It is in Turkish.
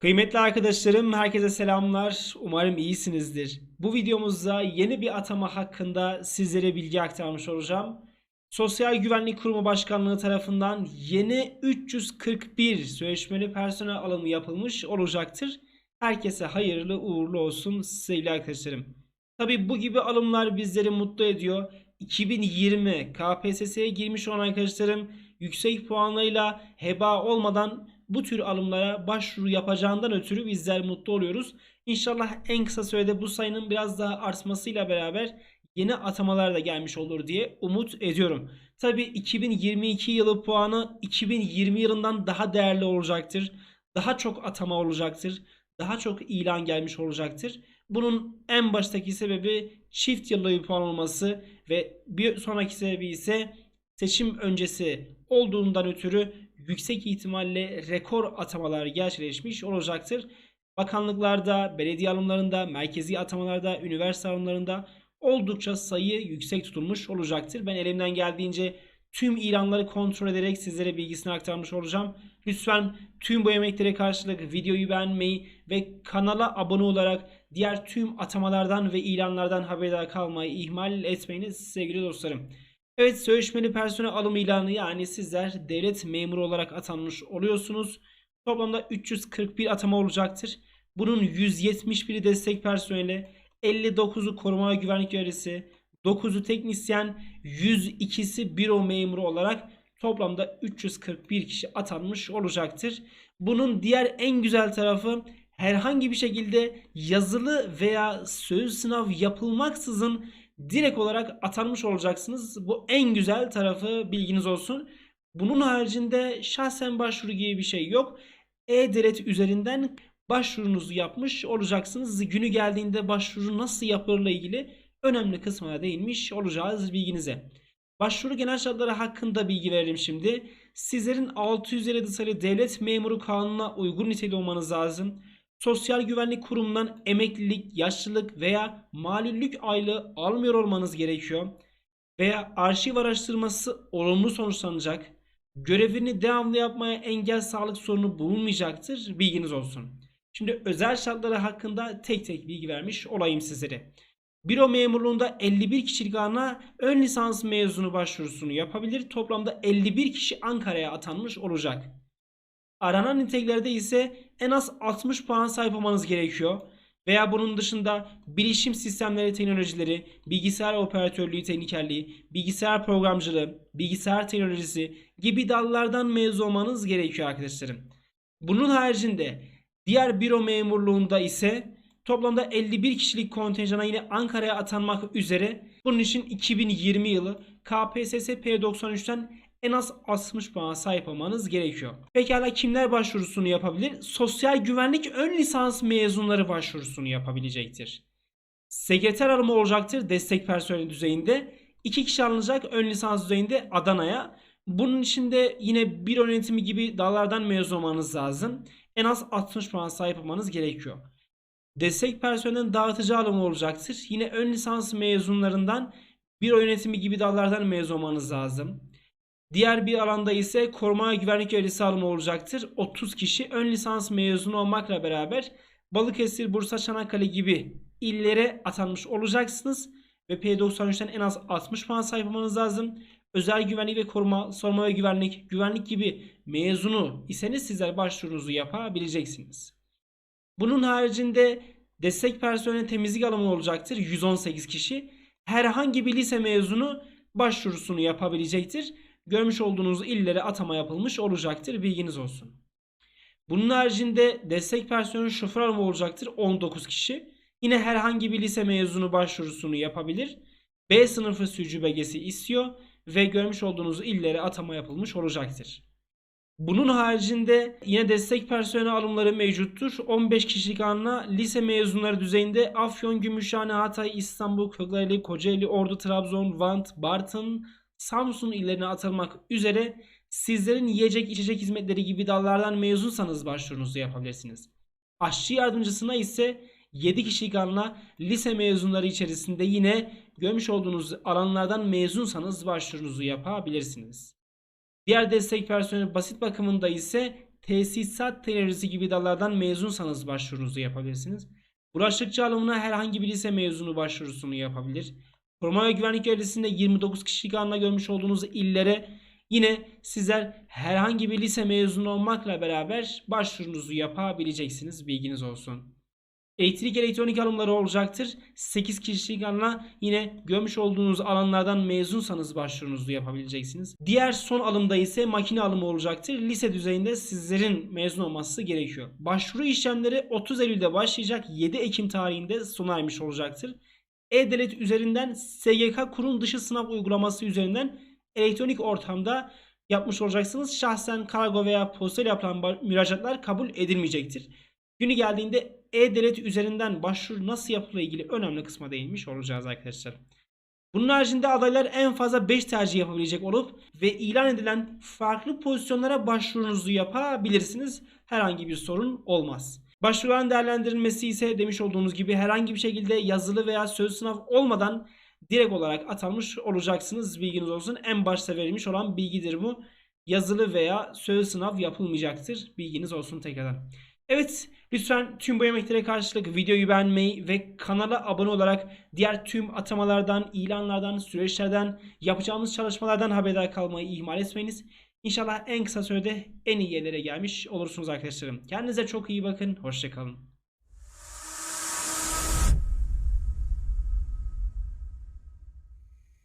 Kıymetli arkadaşlarım, herkese selamlar. Umarım iyisinizdir. Bu videomuzda yeni bir atama hakkında sizlere bilgi aktarmış olacağım. Sosyal Güvenlik Kurumu Başkanlığı tarafından yeni 341 sözleşmeli personel alımı yapılmış olacaktır. Herkese hayırlı uğurlu olsun sevgili arkadaşlarım. Tabi bu gibi alımlar bizleri mutlu ediyor. 2020 KPSS'ye girmiş olan arkadaşlarım yüksek puanlarıyla heba olmadan bu tür alımlara başvuru yapacağından ötürü bizler mutlu oluyoruz. İnşallah en kısa sürede bu sayının biraz daha artmasıyla beraber yeni atamalar da gelmiş olur diye umut ediyorum. Tabi 2022 yılı puanı 2020 yılından daha değerli olacaktır. Daha çok atama olacaktır. Daha çok ilan gelmiş olacaktır. Bunun en baştaki sebebi çift yıllı bir puan olması ve bir sonraki sebebi ise seçim öncesi olduğundan ötürü yüksek ihtimalle rekor atamalar gerçekleşmiş olacaktır. Bakanlıklarda, belediye alımlarında, merkezi atamalarda, üniversite alımlarında oldukça sayı yüksek tutulmuş olacaktır. Ben elimden geldiğince tüm ilanları kontrol ederek sizlere bilgisini aktarmış olacağım. Lütfen tüm bu emeklere karşılık videoyu beğenmeyi ve kanala abone olarak diğer tüm atamalardan ve ilanlardan haberdar kalmayı ihmal etmeyiniz sevgili dostlarım. Evet sözleşmeli personel alım ilanı yani sizler devlet memuru olarak atanmış oluyorsunuz. Toplamda 341 atama olacaktır. Bunun 171'i destek personeli, 59'u koruma ve güvenlik görevlisi, 9'u teknisyen, 102'si büro memuru olarak toplamda 341 kişi atanmış olacaktır. Bunun diğer en güzel tarafı herhangi bir şekilde yazılı veya söz sınav yapılmaksızın direkt olarak atanmış olacaksınız. Bu en güzel tarafı bilginiz olsun. Bunun haricinde şahsen başvuru gibi bir şey yok. E-Devlet üzerinden başvurunuzu yapmış olacaksınız. Günü geldiğinde başvuru nasıl yapılırla ilgili önemli kısmına değinmiş olacağız bilginize. Başvuru genel şartları hakkında bilgi veririm şimdi. Sizlerin 657 sayılı devlet memuru kanununa uygun niteliği olmanız lazım. Sosyal Güvenlik Kurumu'ndan emeklilik, yaşlılık veya malulük aylığı almıyor olmanız gerekiyor. Veya arşiv araştırması olumlu sonuçlanacak. Görevini devamlı yapmaya engel sağlık sorunu bulunmayacaktır. Bilginiz olsun. Şimdi özel şartları hakkında tek tek bilgi vermiş olayım sizlere. Büro memurluğunda 51 kişilik alana ön lisans mezunu başvurusunu yapabilir. Toplamda 51 kişi Ankara'ya atanmış olacak. Aranan niteliklerde ise en az 60 puan sahip olmanız gerekiyor. Veya bunun dışında bilişim sistemleri teknolojileri, bilgisayar operatörlüğü teknikerliği, bilgisayar programcılığı, bilgisayar teknolojisi gibi dallardan mezun olmanız gerekiyor arkadaşlarım. Bunun haricinde diğer büro memurluğunda ise toplamda 51 kişilik kontenjana yine Ankara'ya atanmak üzere bunun için 2020 yılı KPSS P93'ten en az 60 puan sahip olmanız gerekiyor. Pekala kimler başvurusunu yapabilir? Sosyal güvenlik ön lisans mezunları başvurusunu yapabilecektir. Sekreter alımı olacaktır destek personeli düzeyinde. 2 kişi alınacak ön lisans düzeyinde Adana'ya. Bunun için de yine bir yönetimi gibi dallardan mezun olmanız lazım. En az 60 puan sahip olmanız gerekiyor. Destek personelinin dağıtıcı alımı olacaktır. Yine ön lisans mezunlarından bir yönetimi gibi dallardan mezun olmanız lazım. Diğer bir alanda ise koruma ve güvenlik görevlisi alımı olacaktır. 30 kişi ön lisans mezunu olmakla beraber Balıkesir, Bursa, Çanakkale gibi illere atanmış olacaksınız. Ve P93'ten en az 60 puan sahip olmanız lazım. Özel güvenlik ve koruma, sorma ve güvenlik, güvenlik gibi mezunu iseniz sizler başvurunuzu yapabileceksiniz. Bunun haricinde destek personeli temizlik alımı olacaktır. 118 kişi. Herhangi bir lise mezunu başvurusunu yapabilecektir görmüş olduğunuz illere atama yapılmış olacaktır. Bilginiz olsun. Bunun haricinde destek personeli şoför alımı olacaktır. 19 kişi. Yine herhangi bir lise mezunu başvurusunu yapabilir. B sınıfı sürücü belgesi istiyor ve görmüş olduğunuz illere atama yapılmış olacaktır. Bunun haricinde yine destek personeli alımları mevcuttur. 15 kişilik anla lise mezunları düzeyinde Afyon, Gümüşhane, Hatay, İstanbul, Kırklareli, Kocaeli, Ordu, Trabzon, Van, Bartın, Samsun illerine atılmak üzere sizlerin yiyecek içecek hizmetleri gibi dallardan mezunsanız başvurunuzu yapabilirsiniz. Aşçı yardımcısına ise 7 kişilik anla lise mezunları içerisinde yine görmüş olduğunuz alanlardan mezunsanız başvurunuzu yapabilirsiniz. Diğer destek personeli basit bakımında ise tesisat teknolojisi gibi dallardan mezunsanız başvurunuzu yapabilirsiniz. Bulaşıkçı alımına herhangi bir lise mezunu başvurusunu yapabilir. Koruma ve güvenlik görevlisinde 29 kişilik alımla görmüş olduğunuz illere yine sizler herhangi bir lise mezunu olmakla beraber başvurunuzu yapabileceksiniz. Bilginiz olsun. Elektrik elektronik alımları olacaktır. 8 kişilik alana yine görmüş olduğunuz alanlardan mezunsanız başvurunuzu yapabileceksiniz. Diğer son alımda ise makine alımı olacaktır. Lise düzeyinde sizlerin mezun olması gerekiyor. Başvuru işlemleri 30 Eylül'de başlayacak 7 Ekim tarihinde sona ermiş olacaktır. E-Devlet üzerinden SGK kurum dışı sınav uygulaması üzerinden elektronik ortamda yapmış olacaksınız. Şahsen kargo veya postal yapılan müracaatlar kabul edilmeyecektir. Günü geldiğinde e-devlet üzerinden başvuru nasıl yapılıyor ilgili önemli kısma değinmiş olacağız arkadaşlar. Bunun haricinde adaylar en fazla 5 tercih yapabilecek olup ve ilan edilen farklı pozisyonlara başvurunuzu yapabilirsiniz. Herhangi bir sorun olmaz. Başvuruların değerlendirilmesi ise demiş olduğumuz gibi herhangi bir şekilde yazılı veya söz sınav olmadan direkt olarak atanmış olacaksınız. Bilginiz olsun. En başta verilmiş olan bilgidir bu. Yazılı veya söz sınav yapılmayacaktır. Bilginiz olsun tekrardan. Evet lütfen tüm bu emeklere karşılık videoyu beğenmeyi ve kanala abone olarak diğer tüm atamalardan, ilanlardan, süreçlerden, yapacağımız çalışmalardan haberdar kalmayı ihmal etmeyiniz. İnşallah en kısa sürede en iyi yerlere gelmiş olursunuz arkadaşlarım. Kendinize çok iyi bakın. Hoşçakalın.